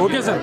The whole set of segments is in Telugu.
Okay sir.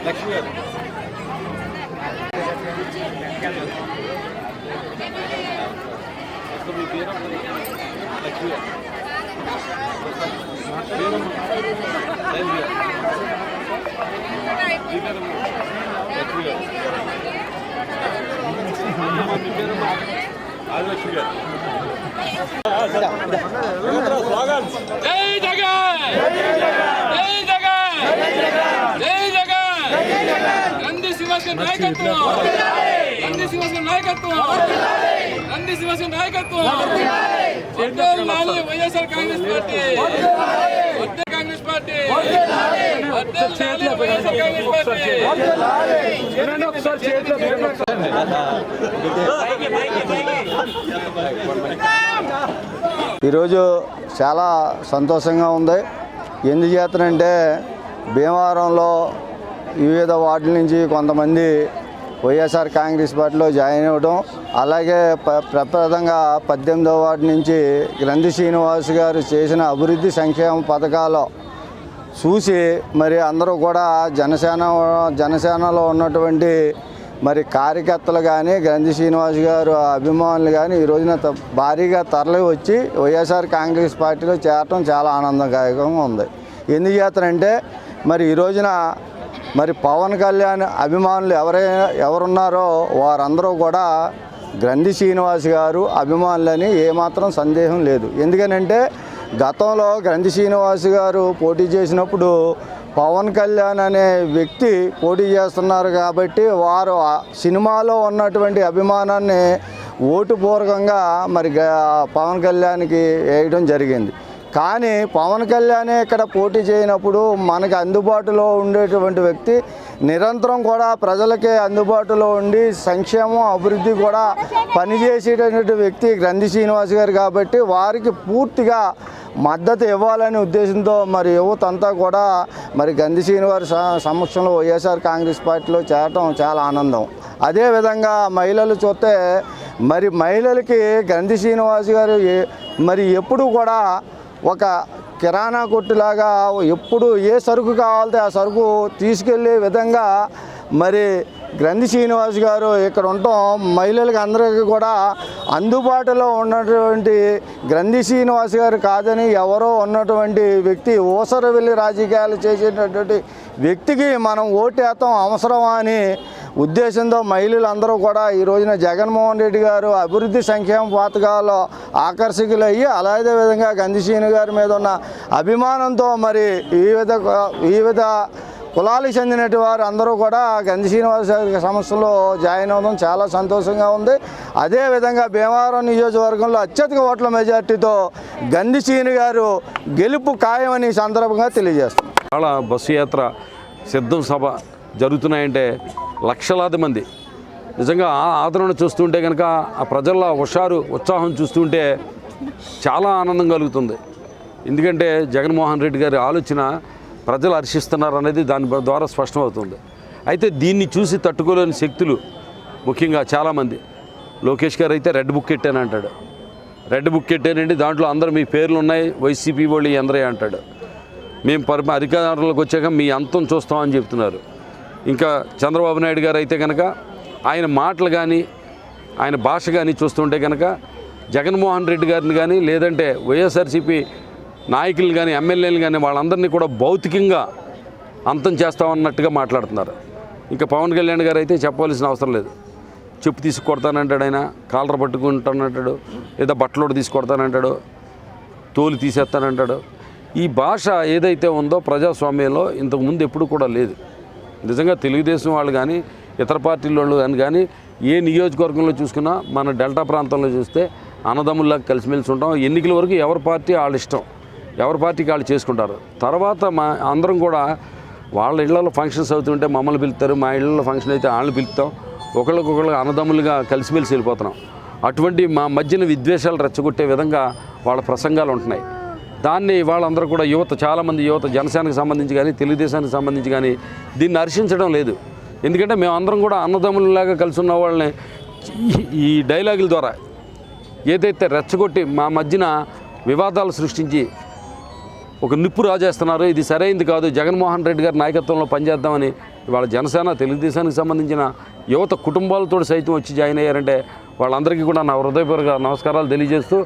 వెనక్కున్నాను జై నాయకత్వం. నంది నాయకత్వం. నంది నాయకత్వం వైఎస్ఆర్ కాంగ్రెస్ పార్టీ. వడ్డే కాంగ్రెస్ పార్టీ. వడ్డేలు నాని వైఎస్ఆర్ కాంగ్రెస్ పార్టీ. ఈరోజు చాలా సంతోషంగా ఉంది. ఎందుకు చేతనంటే భీమవరంలో వివిధ వార్డుల నుంచి కొంతమంది వైఎస్ఆర్ కాంగ్రెస్ పార్టీలో జాయిన్ అవ్వడం అలాగే ప ప్రప్రదంగా పద్దెనిమిదవ వార్డు నుంచి గ్రంథి శ్రీనివాస్ గారు చేసిన అభివృద్ధి సంక్షేమ పథకాలు చూసి మరి అందరూ కూడా జనసేన జనసేనలో ఉన్నటువంటి మరి కార్యకర్తలు కానీ గ్రంథి శ్రీనివాస్ గారు అభిమానులు కానీ ఈ రోజున త- భారీగా తరలి వచ్చి వైఎస్ఆర్ కాంగ్రెస్ పార్టీలో చేరటం చాలా ఆనందదాయకంగా ఉంది. ఎందుకు చేస్తారంటే మరి ఈ రోజున మరి పవన్ కళ్యాణ్ అభిమానులు ఎవరైనా ఎవరున్నారో వారందరూ కూడా గ్రంథి శ్రీనివాస్ గారు అభిమానులని ఏమాత్రం సందేహం లేదు. ఎందుకనంటే గతంలో గ్రంథి శ్రీనివాస్ గారు పోటీ చేసినప్పుడు పవన్ కళ్యాణ్ అనే వ్యక్తి పోటీ చేస్తున్నారు కాబట్టి వారు ఆ సినిమాలో ఉన్నటువంటి అభిమానాన్ని ఓటుపూర్వకంగా మరి గ- పవన్ కళ్యాణ్కి వేయడం జరిగింది. కానీ పవన్ కళ్యాణ్ ఇక్కడ పోటీ చేయనప్పుడు మనకి అందుబాటులో ఉండేటువంటి వ్యక్తి నిరంతరం కూడా ప్రజలకే అందుబాటులో ఉండి సంక్షేమం అభివృద్ధి కూడా పనిచేసేటటువంటి వ్యక్తి గ్రంథి శ్రీనివాస్ గారు కాబట్టి వారికి పూర్తిగా మద్దతు ఇవ్వాలనే ఉద్దేశంతో మరి యువత అంతా కూడా మరి గంధి శ్రీనివారి స- సమక్షంలో వైఎస్ఆర్ కాంగ్రెస్ పార్టీలో చేరటం చాలా ఆనందం. అదేవిధంగా మహిళలు చూస్తే మరి మహిళలకి గంధి శ్రీనివాస్ గారు మరి ఎప్పుడు కూడా ఒక కిరాణా కొట్టులాగా ఎప్పుడు ఏ సరుకు కావాలితే ఆ సరుకు తీసుకెళ్ళే విధంగా మరి గ్రంథి శ్రీనివాస్ గారు ఇక్కడ ఉండటం మహిళలకు అందరికీ కూడా అందుబాటులో ఉన్నటువంటి గ్రంథి శ్రీనివాస్ గారు కాదని ఎవరో ఉన్నటువంటి వ్యక్తి ఊసర వెళ్ళి రాజకీయాలు చేసేటటువంటి వ్యక్తికి మనం ఓటేస్తాం అవసరమా అని ఉద్దేశంతో మహిళలందరూ కూడా ఈ రోజున జగన్మోహన్ రెడ్డి గారు అభివృద్ధి సంక్షేమ పథకాల్లో ఆకర్షకులయ్యి అలాగే విధంగా గంధిశ్రీని గారి మీద ఉన్న అభిమానంతో మరి వివిధ వివిధ కులాలకు చెందినటి వారు అందరూ కూడా గంధి శ్రీనివాస సంస్థలో జాయిన్ అవ్వడం చాలా సంతోషంగా ఉంది. అదేవిధంగా భీమవరం నియోజకవర్గంలో అత్యధిక ఓట్ల మెజార్టీతో గంధి శ్రీని గారు గెలుపు ఖాయమని సందర్భంగా తెలియజేస్తాం చాలా బస్సు యాత్ర సిద్ధం సభ జరుగుతున్నాయంటే లక్షలాది మంది. నిజంగా ఆ ఆదరణ చూస్తుంటే కనుక ఆ ప్రజల హుషారు ఉత్సాహం చూస్తుంటే చాలా ఆనందం కలుగుతుంది. ఎందుకంటే జగన్మోహన్ రెడ్డి గారి ఆలోచన ప్రజలు హర్షిస్తున్నారు అనేది దాని ద్వారా స్పష్టమవుతుంది. అయితే దీన్ని చూసి తట్టుకోలేని శక్తులు ముఖ్యంగా చాలామంది. లోకేష్ గారు అయితే రెడ్ బుక్ ఎట్టాను అంటాడు. రెడ్ బుక్ ఎట్టానండి దాంట్లో అందరూ మీ పేర్లు ఉన్నాయి వైసీపీ వాళ్ళు ఎందరే అంటాడు. మేము పరి అధికారంలోకి వచ్చాక మీ అంతం చూస్తామని చెప్తున్నారు. ఇంకా చంద్రబాబు నాయుడు గారు అయితే కనుక ఆయన మాటలు కానీ ఆయన భాష కానీ చూస్తుంటే కనుక జగన్మోహన్ రెడ్డి గారిని కానీ లేదంటే వైఎస్ఆర్సీపీ నాయకులు కానీ ఎమ్మెల్యేలు కానీ వాళ్ళందరినీ కూడా భౌతికంగా అంతం చేస్తామన్నట్టుగా మాట్లాడుతున్నారు. ఇంకా పవన్ కళ్యాణ్ గారు అయితే చెప్పవలసిన అవసరం లేదు. చెప్పు తీసి కొడతానంటాడు ఆయన కాలర్ పట్టుకుంటానంటాడు లేదా బట్టలోడు తీసి కొడతానంటాడు తోలు తీసేస్తానంటాడు. ఈ భాష ఏదైతే ఉందో ప్రజాస్వామ్యంలో ఇంతకుముందు ఎప్పుడు కూడా లేదు. నిజంగా తెలుగుదేశం వాళ్ళు కానీ ఇతర పార్టీల వాళ్ళు కానీ కానీ ఏ నియోజకవర్గంలో చూసుకున్నా మన డెల్టా ప్రాంతంలో చూస్తే అన్నదమ్ముల్లాగా కలిసిమెలిసి ఉంటాం. ఎన్నికల వరకు ఎవరి పార్టీ వాళ్ళ ఇష్టం ఎవరి పార్టీకి వాళ్ళు చేసుకుంటారు. తర్వాత మా అందరం కూడా వాళ్ళ ఇళ్ళలో ఫంక్షన్స్ అవుతుంటే మమ్మల్ని పిలుస్తారు మా ఇళ్ళలో ఫంక్షన్ అయితే వాళ్ళని పిలుస్తాం. ఒకళ్ళకొకళ్ళు అన్నదమ్ములుగా కలిసిమెలిసి వెళ్ళిపోతున్నాం. అటువంటి మా మధ్యన విద్వేషాలు రెచ్చగొట్టే విధంగా వాళ్ళ ప్రసంగాలు ఉంటున్నాయి. దాన్ని వాళ్ళందరూ కూడా యువత చాలామంది యువత జనసేనకు సంబంధించి కానీ తెలుగుదేశానికి సంబంధించి కానీ దీన్ని హర్షించడం లేదు. ఎందుకంటే మేము అందరం కూడా అన్నదమ్ములలాగా కలిసి ఉన్న వాళ్ళని ఈ- ఈ డైలాగుల ద్వారా ఏదైతే రెచ్చగొట్టి మా మధ్యన వివాదాలు సృష్టించి ఒక నిప్పు రాజేస్తున్నారు ఇది సరైంది కాదు జగన్మోహన్ రెడ్డి గారి నాయకత్వంలో పనిచేద్దామని ఇవాళ జనసేన తెలుగుదేశానికి సంబంధించిన యువత కుటుంబాలతో సైతం వచ్చి జాయిన్ అయ్యారంటే వాళ్ళందరికీ కూడా నా హృదయపూర్వక నమస్కారాలు తెలియజేస్తూ